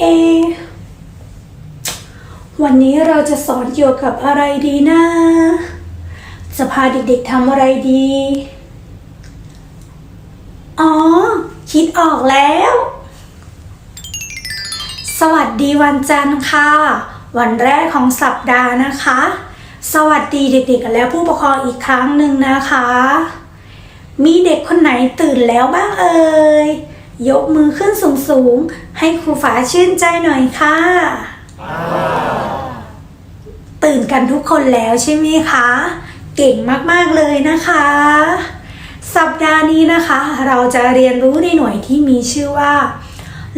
เอะวันนี้เราจะสอนเกี่ยวกับอะไรดีนะ จะพาเด็กๆทำอะไรดี อ๋อ คิดออกแล้ว สวัสดีวันจันทร์ค่ะ วันแรกของสัปดาห์นะคะ สวัสดีเด็กๆและผู้ปกครองอีกครั้งหนึ่งนะคะ มีเด็กคนไหนตื่นแล้วบ้างเอ่ยยกมือขึ้นสูง ให้ครูฝาชื่นใจหน่อยค่ะ ตื่นกันทุกคนแล้วใช่ไหมคะ เก่งมากๆเลยนะคะ สัปดาห์นี้นะคะ เราจะเรียนรู้ในหน่วยที่มีชื่อว่า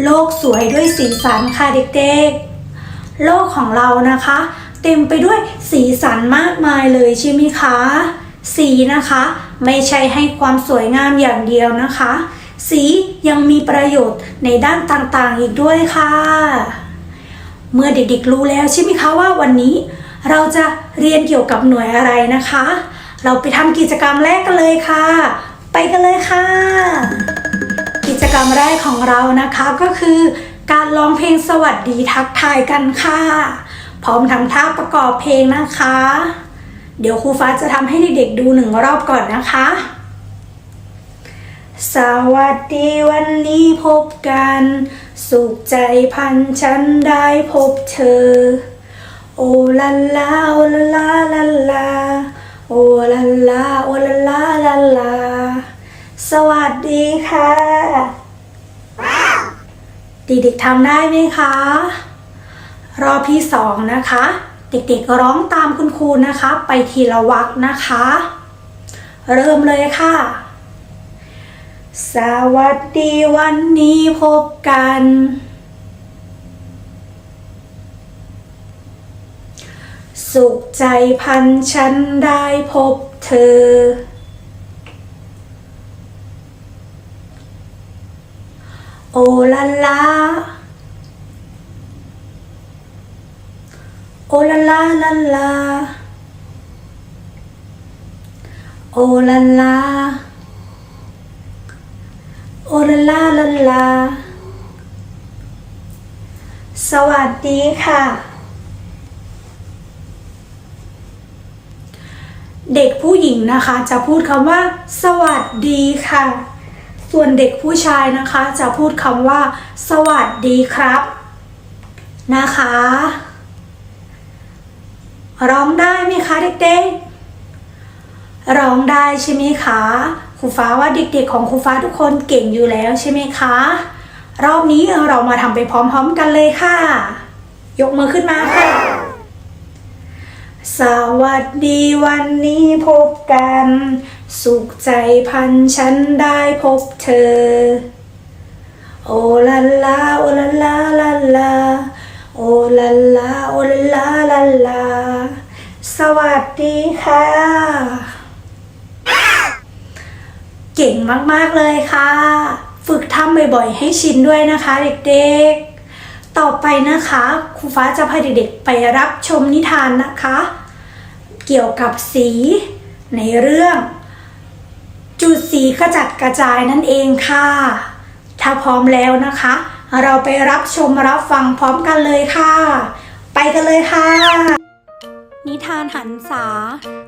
โลกสวยด้วยสีสันค่ะเด็กๆ โลกของเรานะคะ เต็มไปด้วยสีสันมากมายเลยใช่ไหมคะ สีนะคะ ไม่ใช่ให้ความสวยงามอย่างเดียวนะคะ สียังมีประโยชน์ในด้านต่างๆ อีกด้วยค่ะ เมื่อเด็กๆรู้แล้วใช่ไหมคะว่าวันนี้ เราจะเรียนเกี่ยวกับหน่วยอะไรนะคะ เราไปทำกิจกรรมแรกกันเลยค่ะ ไปกันเลยค่ะ กิจกรรมแรกของเรานะคะก็คือ การร้องเพลงสวัสดีทักทายกันค่ะ พร้อมทำท่าประกอบเพลงนะคะ เดี๋ยวครูฟ้าจะทำให้เด็กๆดูหนึ่งรอบก่อนนะคะ สวัสดีวันนี้พบกัน สุขใจพันฉันได้พบเธอ โอลาลาโอลาลาลาลาโอลาลาโอลาลาลาลา สวัสดีค่ะ เด็กๆทำได้ไหมคะ รอบที่สองนะคะ เด็กๆร้องตามคุณครูนะคะ ไปทีละวรรคนะคะ เริ่มเลยค่ะ สวัสดีวันนี้พบกัน สุขใจพันฉันได้พบเธอ โอลาลา โอลาลาลาลา โอลาลา โอลาลาลาลา สวัสดีค่ะ เด็กผู้หญิงนะคะจะพูดคำว่า สวัสดีค่ะ ส่วนเด็กผู้ชายนะคะจะพูดคำว่า สวัสดีครับ นะคะ ร้องได้ไหมคะเด็กๆ ร้องได้ใช่ไหมคะ ครูฟ้าว่าเด็กๆของครูฟ้าทุกคนเก่งอยู่แล้วใช่ไหมคะ รอบนี้เรามาทำไปพร้อมๆกันเลยค่ะ ยกมือขึ้นมาค่ะ สวัสดีวันนี้พบกัน สุขใจพันฉันได้พบเธอ โอลาลาโอลาลาลาลาโอลาลาโอลาลาลาลาสวัสดีค่ะ เก่งมากๆเลยค่ะ ฝึกทำบ่อยๆ ให้ชินด้วยนะคะเด็กๆ ต่อไปนะคะครูฟ้าจะพาเด็กๆไปรับชมนิทานนะคะ เกี่ยวกับสีในเรื่อง จุดสีกระจัดกระจายนั่นเองค่ะ ถ้าพร้อมแล้วนะคะ เราไปรับชมรับฟังพร้อมกันเลยค่ะ ไปกันเลยค่ะ นิทานหันษา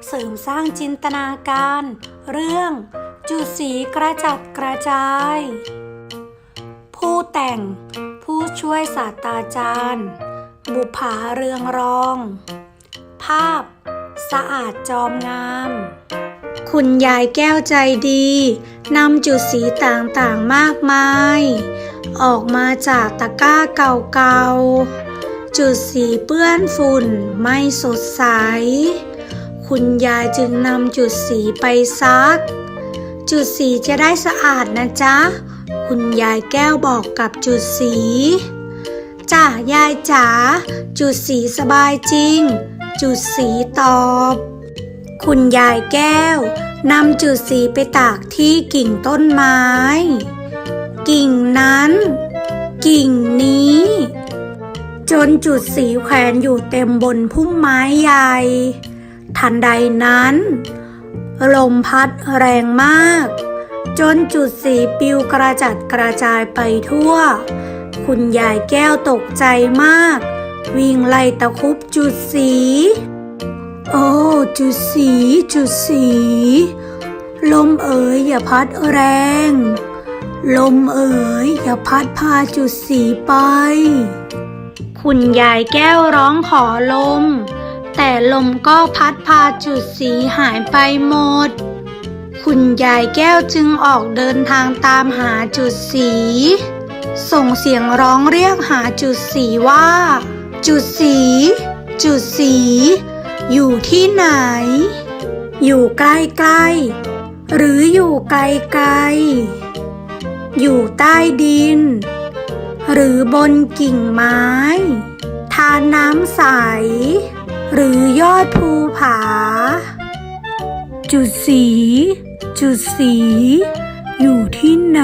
เสริมสร้างจินตนาการ เรื่อง จุดสีกระจัดกระจาย ผู้แต่ง ผู้ช่วยศาสตราจารย์ บุภาเรืองรอง ภาพ สะอาดจอมงาม คุณยายแก้วใจดีนำจุดสีต่างๆมากมาย ออกมาจากตะกร้าเก่าๆ จุดสีเปื้อนฝุ่นไม่สดใส คุณยายจึงนำจุดสีไปซัก จุดสีจะได้สะอาดนะจ๊ะ คุณยายแก้วบอกกับจุดสีจ้ายายจ๋าจุดสีสบายจริง จุดสีตอบ คุณยายแก้วนำจุดสีไปตากที่กิ่งต้นไม้ กิ่งนั้น กิ่งนี้ จนจุดสีแขวนอยู่เต็มบนพุ่มไม้ใหญ่ ทันใดนั้น ลมพัดแรงมาก จนจุดสีปิวกระจัดกระจายไปทั่ว คุณยายแก้วตกใจมาก วิ่งไล่ตะคุบจุดสี โอ้จุดสีจุดสี ลมเอ๋ยอย่าพัดแรง ลมเอ๋ยอย่าพัดพาจุดสีไป คุณยายแก้วร้องขอลม แต่ลมก็พัดพาจุดสีหายไปหมด คุณยายแก้วจึงออกเดินทางตามหาจุดสี ส่งเสียงร้องเรียกหาจุดสีว่า จุดสี จุดสี อยู่ที่ไหน อยู่ใกล้ๆ หรืออยู่ไกลๆ อยู่ใต้ดิน หรือบนกิ่งไม้ ทานน้ำใส หรือยอดภูผา จุดสี จุดสี อยู่ที่ไหน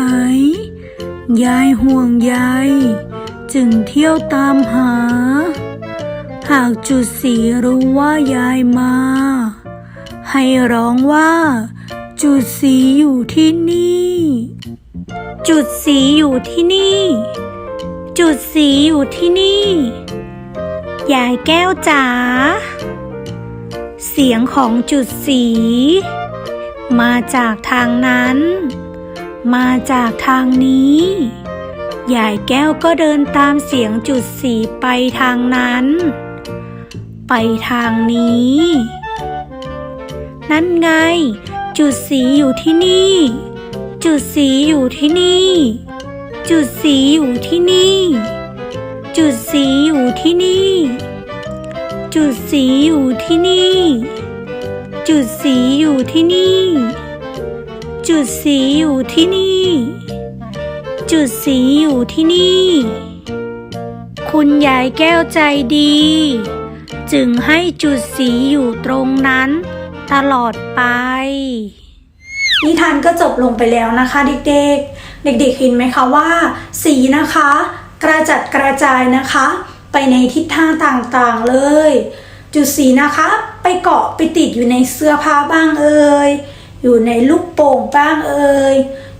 ยายห่วงใยจึงเที่ยวตามหา หากจุดสีรู้ว่ายายมา ให้ร้องว่า จุดสีอยู่ที่นี่ จุดสีอยู่ที่นี่ จุดสีอยู่ที่นี่ ยายแก้วจ๋า เสียงของจุดสี มาจากทางนั้น มาจากทางนี้ ยายแก้วก็เดินตามเสียงจุดสีไปทางนั้น ไปทางนี้ นั่นไง จุดสีอยู่ที่นี่ จุดสีอยู่ที่นี่ จุดสีอยู่ที่นี่ จุดสีอยู่ที่นี่ จุดสีอยู่ที่นี่ จุดสีอยู่ที่นี่ จุดสีอยู่ที่นี่ จุดสีอยู่ที่นี่ คุณยายแก้วใจดี จึงให้จุดสีอยู่ตรงนั้น ตลอดไปนิทานก็จบลงไปแล้วนะคะเด็กๆ เด็กๆเห็นไหมคะว่า สีนะคะ กระจัดกระจายนะคะ ไปในทิศทางต่างๆเลย จุดสีนะคะ ไปเกาะไปติดอยู่ในเสื้อผ้าบ้างเอ่ยอยู่ในลูกโป่งบ้างเอ่ย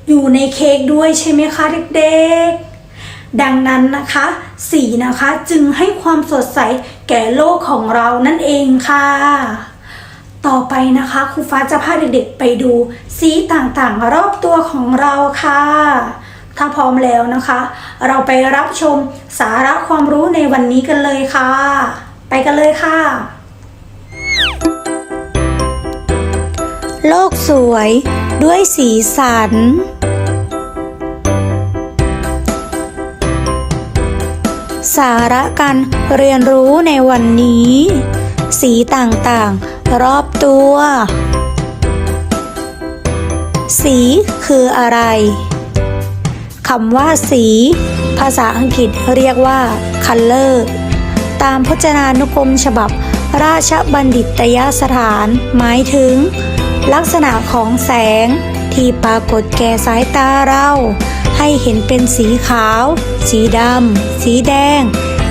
อยู่ในเค้กด้วยใช่ไหมคะเด็กๆ ดังนั้นนะคะ สีนะคะจึงให้ความสดใสแก่โลกของเรานั่นเองค่ะ ต่อไปนะคะครูฟ้าจะพาเด็กๆไปดูสีต่างๆ รอบตัวของเราค่ะ ถ้าพร้อมแล้วนะคะ เราไปรับชมสาระความรู้ในวันนี้กันเลยค่ะ ไปกันเลยค่ะ โลกสวยด้วยสีสันสาระการเรียนรู้ในวันนี้ สีต่างๆ รอบตัว สีคืออะไร คำว่าสี ภาษาอังกฤษเรียกว่า color ตามพจนานุกรมฉบับ ราชบัณฑิตยสถาน หมายถึง ลักษณะของแสง ที่ปรากฏแก่สายตาเรา ให้เห็นเป็นสีขาว สีดำ สีแดง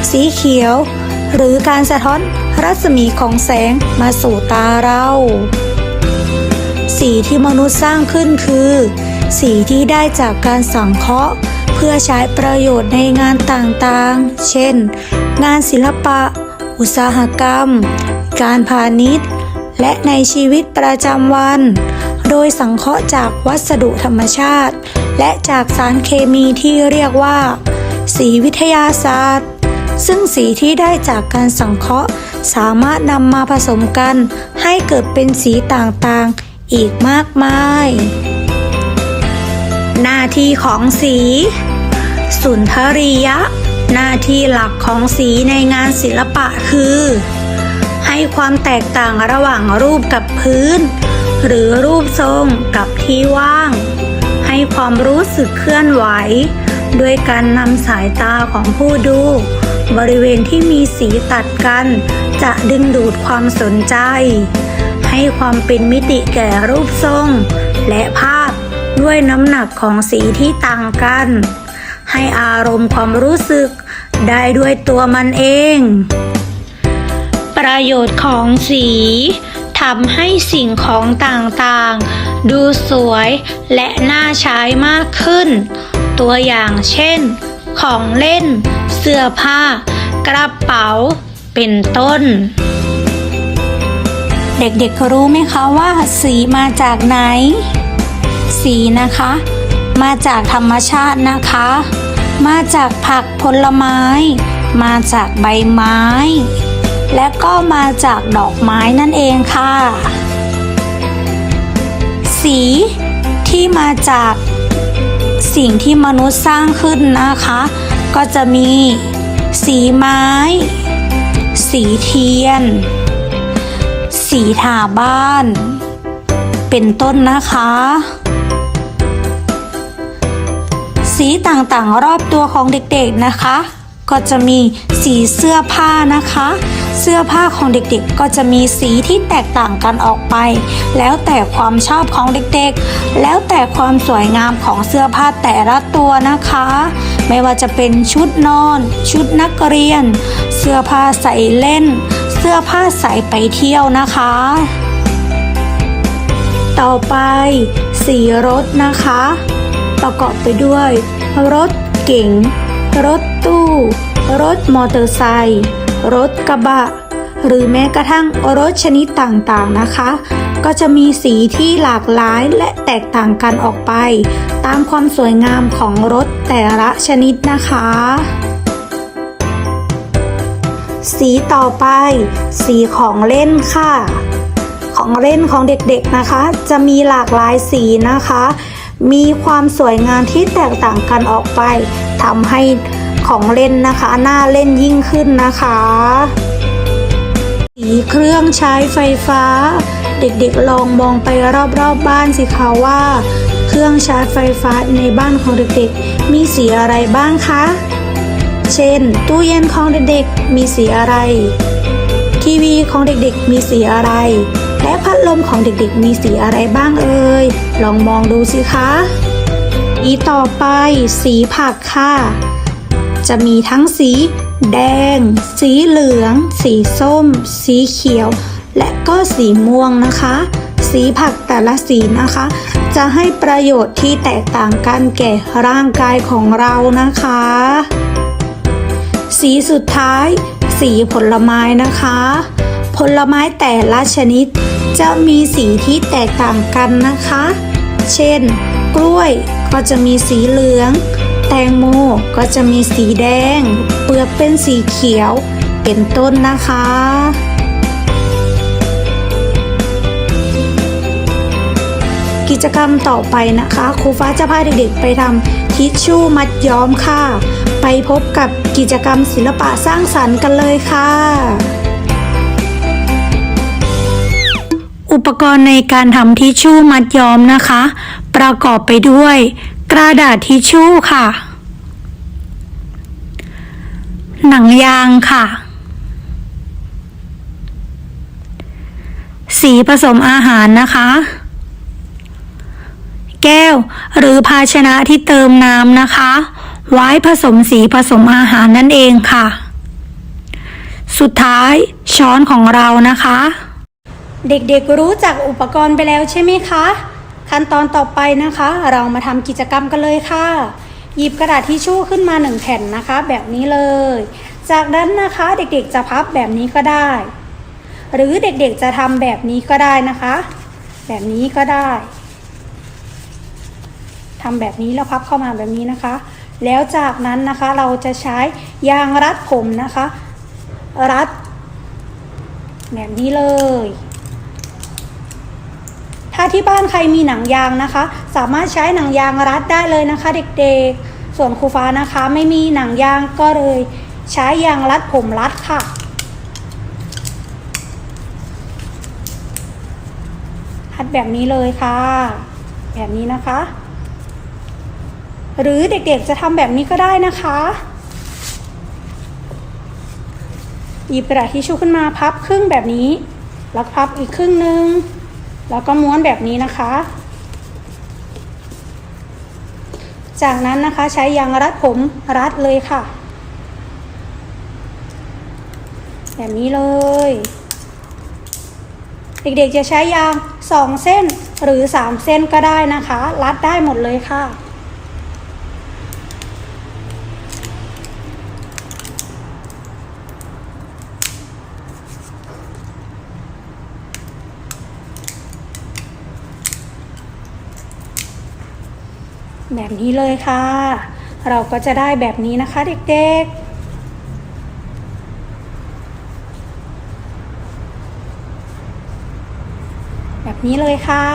สีเขียว หรือการสะท้อนรัศมีของแสงมาสู่ตาเรา สีที่มนุษย์สร้างขึ้นคือ สีที่ได้จากการสังเคราะห์ เพื่อใช้ประโยชน์ในงานต่างๆ เช่น งานศิลปะ อุตสาหกรรม การพาณิชย์ และในชีวิตประจำวัน โดยสังเคราะห์จากวัสดุธรรมชาติ และจากสารเคมีที่เรียกว่า สีวิทยาศาสตร์ ซึ่งสีที่ได้จากการสังเคราะห์สามารถนำมาผสมกันให้เกิดเป็นสีต่างๆ อีกมากมาย ที่ของสี สุนทรียะ หน้าที่หลักของสีในงานศิลปะคือ ให้ความแตกต่างระหว่างรูปกับพื้น หรือรูปทรงกับที่ว่าง ให้ความรู้สึกเคลื่อนไหว ด้วยการนำสายตาของผู้ดู บริเวณที่มีสีตัดกัน จะดึงดูดความสนใจ ให้ความเป็นมิติแก่รูปทรง และภาพ ด้วยน้ำหนักของสีที่ต่างกัน ให้อารมณ์ความรู้สึกได้ด้วยตัวมันเอง ประโยชน์ของสีทำให้สิ่งของต่างๆ ดูสวยและน่าใช้มากขึ้น ตัวอย่างเช่น ของเล่น เสื้อผ้า กระเป๋า เป็นต้น เด็กๆรู้ไหมคะว่าสีมาจากไหน สีนะคะ มาจากธรรมชาตินะคะ มาจากผักผลไม้ มาจากใบไม้ และก็มาจากดอกไม้นั่นเองค่ะ สีที่มาจากสิ่งที่มนุษย์สร้างขึ้นนะคะ ก็จะมีสีไม้ สีเทียน สีทาบ้าน เป็นต้นนะคะ สีต่างๆ รอบตัวของเด็กๆนะคะ ก็จะมีสีเสื้อผ้านะคะ เสื้อผ้าของเด็กๆ ก็จะมีสีที่แตกต่างกันออกไป แล้วแต่ความชอบของเด็กๆ แล้วแต่ความสวยงามของเสื้อผ้าแต่ละตัวนะคะ ไม่ว่าจะเป็นชุดนอน ชุดนักเรียน เสื้อผ้าใส่เล่น เสื้อผ้าใส่ไปเที่ยวนะคะต่อไปสีรถนะคะ ประกอบไปด้วย รถเก๋ง รถตู้ รถมอเตอร์ไซค์รถกระบะ หรือแม้กระทั่งรถชนิดต่างๆนะคะ ก็จะมีสีที่หลากหลายและแตกต่างกันออกไป ตามความสวยงามของรถแต่ละชนิดนะคะ สีต่อไป สีของเล่นค่ะของเล่นของเด็กๆนะคะ จะมีหลากหลายสีนะคะ มีความสวยงามที่แตกต่างกันออกไปทำให้ของเล่นนะคะน่าเล่นยิ่งขึ้นนะคะสีเครื่องใช้ไฟฟ้า เด็กๆลองมองไปรอบๆบบ้านสิคะว่า เครื่องใช้ไฟฟ้าในบ้านของเด็กๆ มีสีอะไรบ้างคะ เช่น ตู้เย็นของเด็กๆมีสีอะไร ทีวีของเด็กๆมีสีอะไร และพัดลมของเด็กๆ มีสีอะไรบ้างเอ่ย ลองมองดูสิคะอีต่อไป สีผักค่ะ จะมีทั้งสี แดง สีเหลือง สีส้ม สีเขียว และก็สีม่วงนะคะ สีผักแต่ละสีนะคะ จะให้ประโยชน์ที่แตกต่างกันแก่ร่างกายของเรานะคะ สีสุดท้าย สีผลไม้นะคะ ผลไม้แต่ละชนิด จะมีสีที่แตกต่างกันนะคะ เช่น กล้วยก็จะมีสีเหลือง แตงโมก็จะมีสีแดง เปลือกเป็นสีเขียว เป็นต้นนะคะกิจกรรมต่อไปนะคะครูฟ้าจะพาเด็กๆไปทำทิชชู่มัดย้อมค่ะ ไปพบกับกิจกรรมศิลปะสร้างสรรค์กันเลยค่ะ อุปกรณ์ในการทำทิชชู่มัดย้อมนะคะ ประกอบไปด้วย กระดาษทิชชู่ค่ะ หนังยางค่ะ สีผสมอาหารนะคะ แก้วหรือภาชนะที่เติมน้ำนะคะ ไว้ผสมสีผสมอาหารนั่นเองค่ะ สุดท้ายช้อนของเรานะคะ เด็กๆรู้จักอุปกรณ์ไปแล้วใช่ไหมคะ ขั้นตอนต่อไปนะคะ เรามาทำกิจกรรมกันเลยค่ะ หยิบกระดาษทิชชู่ขึ้นมาหนึ่งแผ่นนะคะ แบบนี้เลย จากนั้นนะคะเด็กๆจะพับแบบนี้ก็ได้ หรือเด็กๆจะทำแบบนี้ก็ได้นะคะ แบบนี้ก็ได้ทำแบบนี้แล้วพับเข้ามาแบบนี้นะคะ แล้วจากนั้นนะคะเราจะใช้ยางรัดผมนะคะ รัดแบบนี้เลย ถ้าที่บ้านใครมีหนังยางนะคะ สามารถใช้หนังยางรัดได้เลยนะคะ เด็กๆ ส่วนครูฟ้านะคะไม่มีหนังยางก็เลย ใช้ยางรัดผมรัดค่ะพัดแบบนี้เลยค่ะ แบบนี้นะคะ หรือเด็กๆจะทำแบบนี้ก็ได้นะคะ หยิบกระดาษทิชชู่ขึ้นมาพับครึ่งแบบนี้ แล้วพับอีกครึ่งหนึ่ง แล้วก็ม้วนแบบนี้นะคะ จากนั้นนะคะใช้ยางรัดผมรัดเลยค่ะ แบบนี้เลย เด็กๆจะใช้ยางสองเส้นหรือสามเส้นก็ได้นะคะ รัดได้หมดเลยค่ะ แบบนี้เลยค่ะ เราก็จะได้แบบนี้นะคะเด็กๆแบบนี้เลยค่ะ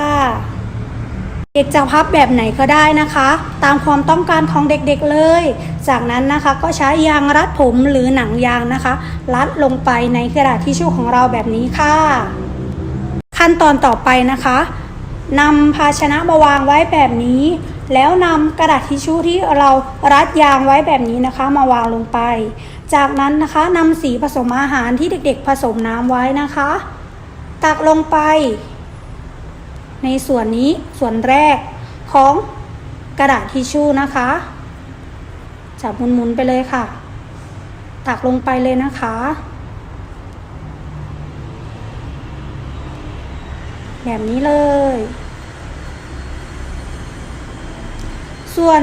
เด็กจะพับแบบไหนก็ได้นะคะ ตามความต้องการของเด็กๆเลย จากนั้นนะคะก็ใช้ยางรัดผมหรือหนังยางนะคะ รัดลงไปในกระดาษทิชชู่ของเราแบบนี้ค่ะ ขั้นตอนต่อไปนะคะนำภาชนะมาวางไว้แบบนี้ แล้วนำกระดาษทิชชู่ที่เรารัดยางไว้แบบนี้นะคะมาวางลงไป จากนั้นนะคะนำสีผสมอาหารที่เด็กๆ ผสมน้ำไว้นะคะ ตักลงไป ในส่วนนี้ส่วนแรกของกระดาษทิชชู่นะคะจับหมุนๆไปเลยค่ะ ตักลงไปเลยนะคะ แบบนี้เลย ส่วน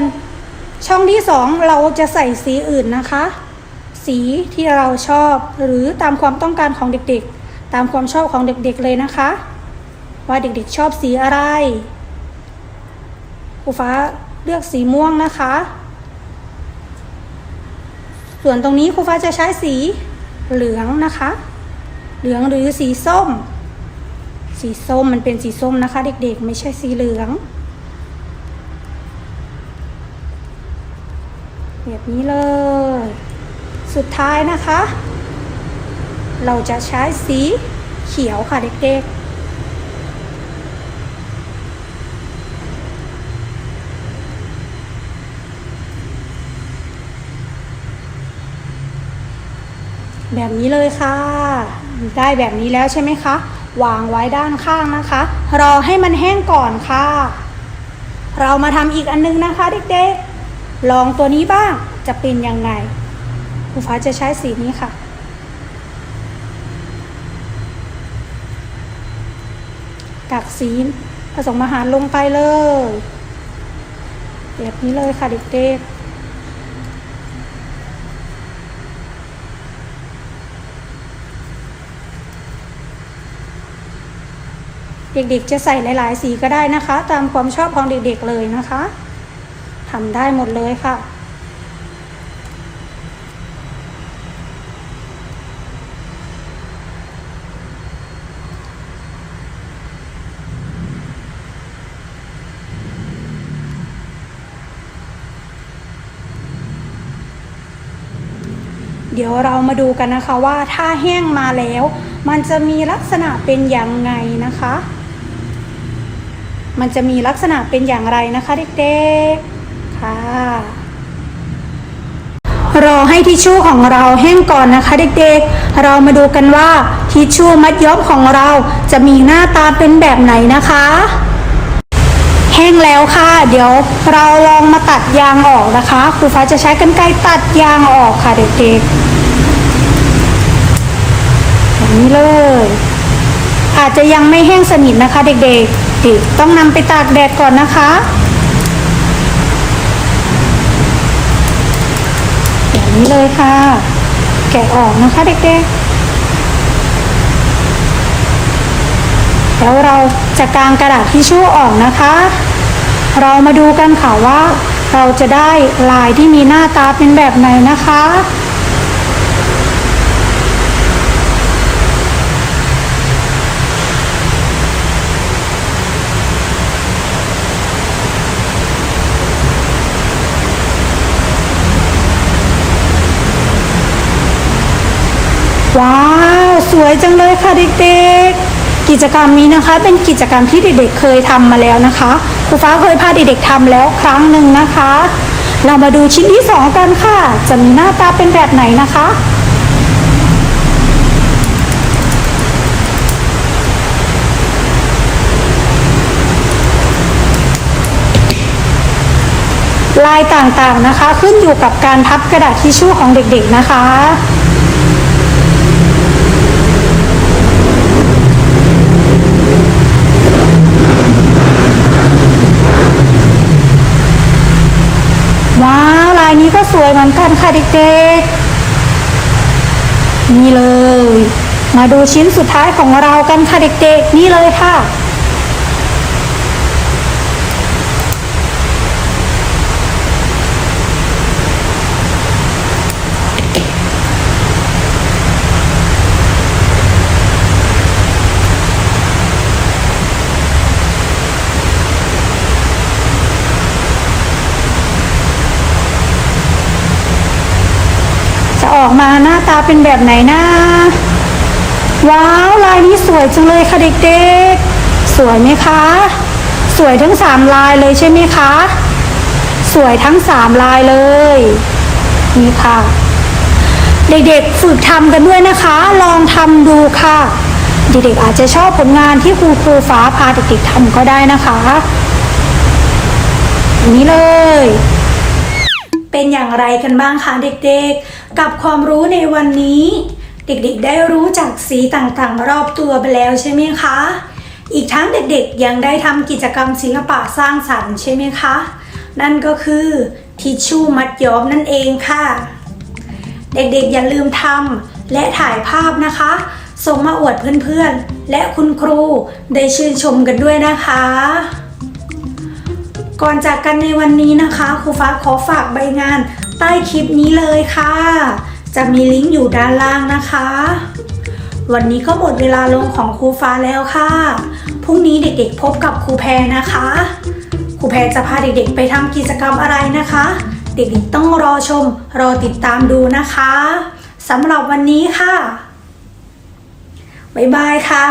ช่องที่สองเราจะใส่สีอื่นนะคะ สีที่เราชอบหรือตามความต้องการของเด็กๆ ตามความชอบของเด็กๆเลยนะคะ ว่าเด็กๆชอบสีอะไรครูฟ้าเลือกสีม่วงนะคะ ส่วนตรงนี้ครูฟ้าจะใช้สีเหลืองนะคะ เหลืองหรือสีส้ม สีส้มมันเป็นสีส้มนะคะ เด็กๆ ไม่ใช่สีเหลือง แบบ นี้เลย สุดท้ายนะคะ เราจะใช้สีเขียวค่ะเด็กๆแบบนี้เลยค่ะ ได้แบบนี้แล้วใช่ไหมคะ วางไว้ด้านข้างนะคะ รอให้มันแห้งก่อนค่ะ เรามาทำอีกอันนึงนะคะเด็กๆ ลองตัวนี้บ้างจะเป็นยังไงครูฟ้าจะใช้สีนี้ค่ะ ตักสีผสมอาหารลงไปเลยแบบนี้เลยค่ะเด็กๆเด็กๆ จะใส่หลาย ๆ สีก็ได้นะคะ ตามความชอบของเด็ก ๆ เลยนะคะ ทำได้หมดเลยค่ะ เดี๋ยวเรามาดูกันนะคะว่าถ้าแห้งมาแล้ว มันจะมีลักษณะเป็นอย่างไงนะคะมันจะมีลักษณะเป็นอย่างไรนะคะเด็กๆ ค่ะ รอให้ทิชชู่ของเราแห้งก่อนนะคะเด็กๆ เรามาดูกันว่าทิชชู่มัดย้อมของเราจะมีหน้าตาเป็นแบบไหนนะคะ แห้งแล้วค่ะ เดี๋ยวเราลองมาตัดยางออกนะคะ ครูฟ้าจะใช้กรรไกรตัดยางออกค่ะเด็กๆแบบนี้เลยอาจจะยังไม่แห้งสนิทนะคะเด็กๆ ต้องนำไปตากแดดก่อนนะคะ แบบ นี้เลยค่ะ แกะออกนะคะเด็กๆ แล้วเราจะกางกระดาษทิชชู่ออกนะคะ เรามาดูกันค่ะว่า เราจะได้ลายที่มีหน้าตาเป็นแบบไหนนะคะ ว้าวสวยจังเลยค่ะเด็กๆ กิจกรรมนี้นะคะเป็นกิจกรรมที่เด็กๆเคยทำมาแล้วนะคะครูฟ้าเคยพาเด็กๆทำแล้วครั้งหนึ่งนะคะ เรามาดูชิ้นที่สองกันค่ะ จะมีหน้าตาเป็นแบบไหนนะคะลายต่างๆนะคะ ขึ้นอยู่กับการพับกระดาษทิชชู่ของเด็กๆนะคะ ว้าว ลายนี้ก็ สวยเหมือนกันค่ะเด็กๆ นี่เลย มาดูชิ้นสุดท้ายของเรากันค่ะเด็กๆ นี่เลยค่ะ อกมาหน้าตาเป็นแบบไหนนะ ว้าวลายนี้สวยจังเลยค่ะเด็กๆ สวยไหมคะ สวยทั้งสามลายเลยใช่ไหมคะ สวยทั้งสามลายเลย นี่ค่ะ เด็กๆฝึกทำกันด้วยนะคะ ลองทำดูค่ะ เด็กๆอาจจะชอบผลงานที่ครูครูฟ้าพาเด็กๆทำก็ได้นะคะนี้เลย เป็นอย่างไรกันบ้างคะเด็กๆ กับความรู้ในวันนี้ เด็กๆได้รู้จักสีต่างๆ รอบตัวไปแล้วใช่ไหมคะ อีกทั้งเด็กๆยังได้ทำกิจกรรมศิลปะสร้างสรรค์ใช่ไหมคะ นั่นก็คือทิชชู่มัดย้อมนั่นเองค่ะ เด็กๆอย่าลืมทำและถ่ายภาพนะคะ ส่งมาอวดเพื่อนๆ และคุณครูได้ชื่นชมกันด้วยนะคะก่อนจากกันในวันนี้นะคะ ครูฟ้าขอฝากใบงาน ใต้คลิปนี้เลยค่ะ จะมีลิงก์อยู่ด้านล่างนะคะ วันนี้ก็หมดเวลาลงของครูฟ้าแล้วค่ะ พรุ่งนี้เด็กๆพบกับครูแพรนะคะ ครูแพรจะพาเด็กๆไปทำกิจกรรมอะไรนะคะ เด็กๆต้องรอชม รอติดตามดูนะคะสำหรับวันนี้ค่ะ บ๊ายบายค่ะ